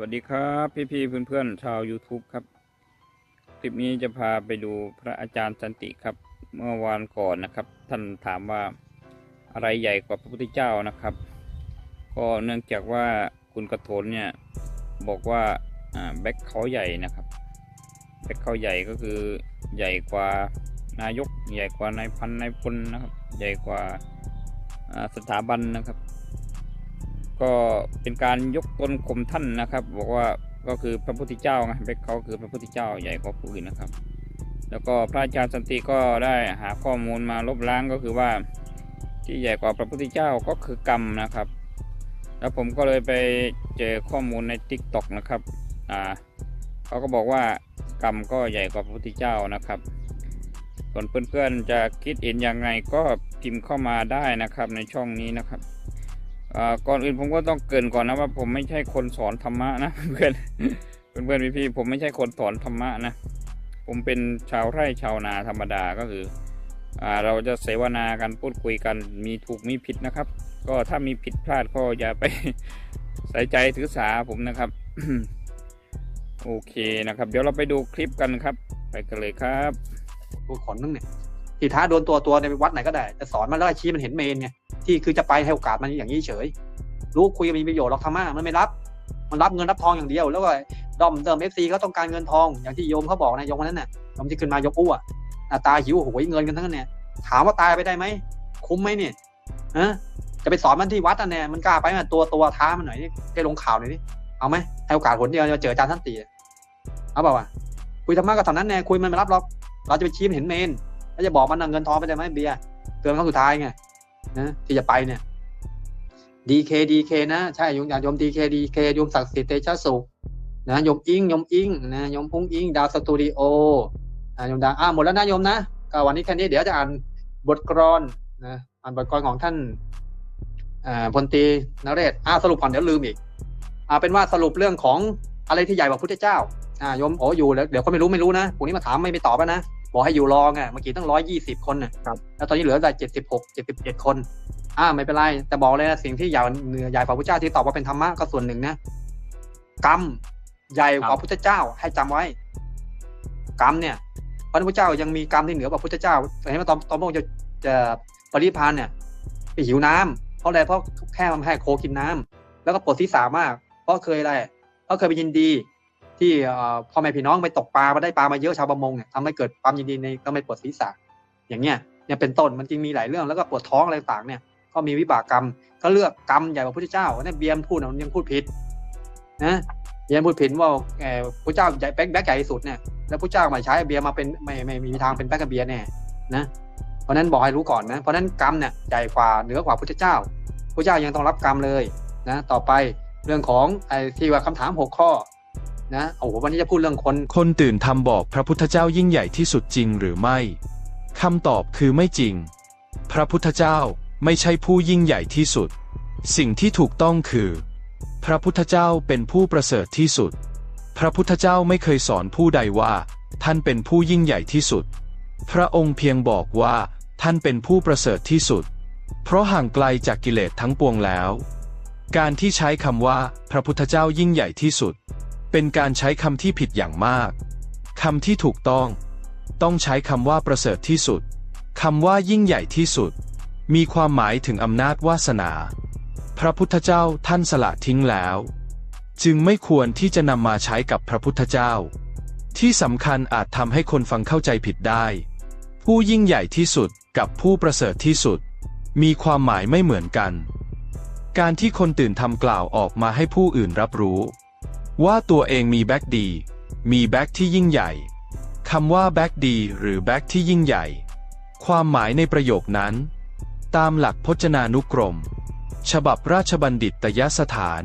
วัสดีครับพี่ๆเพื่อนๆชาว YouTube ครับ คลิปนี้จะพาไปดูพระอาจารย์สันติครับ เมื่อวานก่อนนะครับ ท่านถามว่าอะไรใหญ่กว่าพระพุทธเจ้านะครับ ก็เนื่องจากว่าคุณกระโถนเนี่ยบอกว่าแบ็คเขาใหญ่นะครับแบ็คเขาใหญ่ก็คือใหญ่กว่านายก ใหญ่กว่านายพันนายพลนะครับ ใหญ่กว่าสถาบันนะครับ ก็เป็นการยกตนข่มท่านนะครับ บอกว่าก็คือพระพุทธเจ้าไงแบ็คเขาคือพระพุทธเจ้าใหญ่กว่าผู้อื่นนะครับ แล้วก็พระอาจารย์สันติก็ได้หาข้อมูลมาลบล้างก็คือว่า ที่ใหญ่กว่าพระพุทธเจ้าก็คือกรรมนะครับ แล้วผมก็เลยไปเจอข้อมูลใน t ิ k t o k นะครับอ่าเขาก็บอกว่ากรรมก็ใหญ่กว่าพระพุทธเจ้านะครับส่วนเพื่อนๆจะคิดเห็นยังไงก็พิมพ์เข้ามาได้นะครับในช่องนี้นะครับ ก่อนอื่นผมก็ต้องเกินก่อนนะว่าผมไม่ใช่คนสอนธรรมะนะเพื่อนเพื่อนเพื่อนพี่ๆผมไม่ใช่คนสอนธรรมะนะผมเป็นชาวไร่ชาวนาธรรมดาก็คืออเราจะเสวนากันพูดคุยกันมีถูกมีผิดนะครับ ก็ถ้ามีผิดพลาดก็อย่าไปใส่ใจถือสาผมนะครับโอเคนะครับ เดี๋ยวเราไปดูคลิปกันครับ ไปกันเลยครับตัวขนนึงเนี่ยที่ท้าโดนตัวตัวในวัดไหนก็ได้ จะสอนมันแล้วชี้มันเห็นเมนไง ที่คือจะไปให้โอกาสมันอย่างนี้เฉย รู้คุยกันมีประโยชน์หรอกธรรมะมันไม่รับ มันรับเงินรับทองอย่างเดียว แล้วก็ดอมเดิมเอฟซีเขาต้องการเงินทองอย่างที่โยมเขาบอกนะโยมคนนั้นน่ะโยมที่ขึ้นมายกอู้อะหน้าตาหิวโหยเงินกันทั้งนั้นเนี่ยถามว่าตายไปได้ไหมคุ้มไหมเนี่ยฮะจะไปสอนมันที่วัดอะเนี่ยมันกล้าไปไหมตัวตัวท้ามันหน่อยนี่ให้ลงข่าวหน่อยนี่เอาไหมให้โอกาสผลเดียวจะเจออาจารย์ท่านตีเอาเปล่าวะคุยธรรมะก็เท่านั้นแน่คุยมันไม่รับหรอกเราจะไปชี้มันเห็นเมนแล้วจะบอกมันเอาเงินทองไปได้ไหมเบียร์เตือนครั้งสุดท้ายไง นะที่จะไปเนี่ยดีเคดีเคนะใช่ยมอยากยมดีเคดีเคยมศักดิ์สิทธิ์เตชะสุขนะยมอิงยมอิงนะยมพุ่งอิงดาวสตูดิโอนะยมดาวอ่าหมดแล้วนะยมนะก็วันนี้แค่นี้เดี๋ยวจะอ่านบทกลอนนะอ่านบทกลอนของท่านอ่าพลตีนเรศอ่าสรุปก่อนเดี๋ยวลืมอีกอ่าเป็นว่าสรุปเรื่องของอะไรที่ใหญ่กว่าพุทธเจ้าอ่ายมโอ้อยู่แล้วเดี๋ยวก็ไม่รู้ไม่รู้นะพรุ่งนี้มาถามไม่ไปตอบนะ บอกให้อยู่รอไงเมื่อกี้ตั้งร้อยยี่สิบคนน่ะครับแล้วตอนนี้เหลือแต่เจ็ดสิบหกเจ็ดสิบเจ็ดคนอ่าไม่เป็นไร แต่บอกเลยนะสิ่งที่ใหญ่เหนือใหญ่กว่าพระเจ้าที่ตอบว่าเป็นธรรมะก็ส่วนหนึ่งนะกรรมใหญ่กว่าพุทธเจ้าให้จำไว้ กรรมเนี่ยพระพุทธเจ้ายังมีกรรมที่เหนือกว่าพุทธเจ้าเห็นไหมตอนตอนพระองค์จะจะปรินิพพานเนี่ยไปหิวน้ำเพราะอะไรเพราะแค่มันให้โคกินน้ำแล้วก็ปวดศีรษะมาก เพราะเคยอะไรเพราะเคยไปยินดี ที่พ่อแม่พี่น้องไปตกปลามาได้ปลามาเยอะชาวประมงเนี่ยทำให้เกิดความยินดีในก็ไม่ปวดศีรษะอย่างเงี้ยเนี่ยเป็นต้นมันจริงมีหลายเรื่องแล้วก็ปวดท้องอะไรต่างเนี่ยก็มีวิบากกรรมก็เลือกกรรมใหญ่กว่าพระเจ้าเนี่ยเบียมพูดนะยังพูดผิดนะเบียมพูดผิดว่าพระเจ้าใหญ่แบ็คแบ็คใหญ่ที่สุดเนี่ยแล้วพระเจ้ามาใช้เบียร์มาเป็นไม่ไม่มีทางเป็นแบ็คกับเบียร์แน่นะเพราะนั้นบอกให้รู้ก่อนนะเพราะนั้นกรรมเนี่ยใหญ่กว่าเหนือกว่าพระเจ้าพระเจ้ายังต้องรับกรรมเลยนะต่อไปเรื่องของไอ้ที่ว่าคำถามหกข้อ นะโอ้โหวันนี้จะพูดเรื่องคน คนตื่นทำบอกพระพุทธเจ้ายิ่งใหญ่ที่สุดจริงหรือไม่คำตอบคือไม่จริง พระพุทธเจ้าไม่ใช่ผู้ยิ่งใหญ่ที่สุด สิ่งที่ถูกต้องคือ พระพุทธเจ้าเป็นผู้ประเสริฐที่สุด พระพุทธเจ้าไม่เคยสอนผู้ใดว่า ท่านเป็นผู้ยิ่งใหญ่ที่สุด พระองค์เพียงบอกว่า ท่านเป็นผู้ประเสริฐที่สุด เพราะห่างไกลจากกิเลสทั้งปวงแล้ว การที่ใช้คำว่า พระพุทธเจ้ายิ่งใหญ่ที่สุด เป็นการใช้คำที่ผิดอย่างมาก คำที่ถูกต้อง ต้องใช้คำว่าประเสริฐที่สุด คำว่ายิ่งใหญ่ที่สุด มีความหมายถึงอำนาจวาสนา พระพุทธเจ้าท่านสละทิ้งแล้ว จึงไม่ควรที่จะนำมาใช้กับพระพุทธเจ้า ที่สำคัญอาจทำให้คนฟังเข้าใจผิดได้ ผู้ยิ่งใหญ่ที่สุดกับผู้ประเสริฐที่สุด มีความหมายไม่เหมือนกัน การที่คนตื่นทำกล่าวออกมาให้ผู้อื่นรับรู้ ว่าตัวเองมีแบ็กดี มีแบ็กที่ยิ่งใหญ่คำว่าแบ็กดี หรือแบ็กที่ยิ่งใหญ่ ความหมายในประโยคนั้น ตามหลักพจนานุกรม ฉบับราชบัณฑิตยสถาน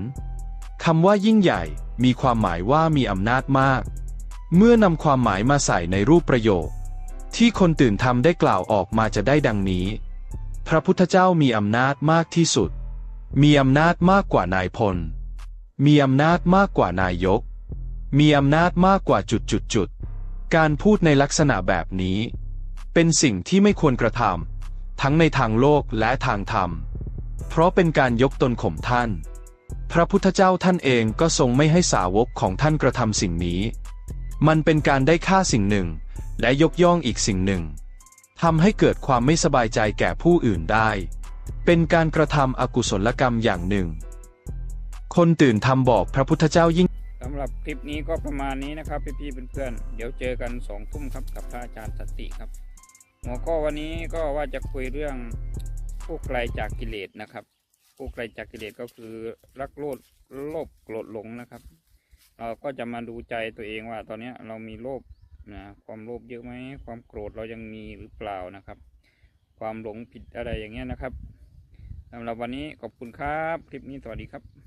คำว่ายิ่งใหญ่มีความหมายว่ามีอำนาจมาก เมื่อนำความหมายมาใส่ในรูปประโยค ที่คนตื่นทำได้กล่าวออกมาจะได้ดังนี้ พระพุทธเจ้ามีอำนาจมากที่สุด มีอำนาจมากกว่านายพล มีอำนาจมากกว่านายก มีอำนาจมากกว่าจุดจุดจุดการพูดในลักษณะแบบนี้ เป็นสิ่งที่ไม่ควรกระทำทั้งในทางโลกและทางธรรม เพราะเป็นการยกตนข่มท่านพพระพุทธเจ้าท่านเองก็ทรงไม่ให้สาวกของท่านกระทำสิ่งนี้ มันเป็นการได้ค่าสิ่งหนึ่ง และยกย่องอีกสิ่งหนึ่งทำให้เกิดความไม่สบายใจแก่ผู้อื่นได้ เป็นการกระทำอกุศลกรรมอย่างหนึ่ง คนตื่นทำบอกพระพุทธเจ้ายิ่งสำหรับคลิปนี้ก็ประมาณนี้นะครับพี่ๆเพื่อนๆเดี๋ยวเจอกันสองทุ่มครับกับพระอาจารย์สติครับ หัวข้อวันนี้ก็ว่าจะคุยเรื่องผู้ไกลจากกิเลสนะครับผู้ไกลจากกิเลสก็คือรักโลภโลภโกรธหลงนะครับ เราก็จะมาดูใจตัวเองว่า ตอนเนี้เรามีโลภนะความโลภเยอะไหมความโกรธเรายังมีหรือเปล่านะครับ ความหลงผิดอะไรอย่างเงี้ยนะครับสำหรับวันนี้ขอบคุณครับ คลิปนี้สวัสดีครับ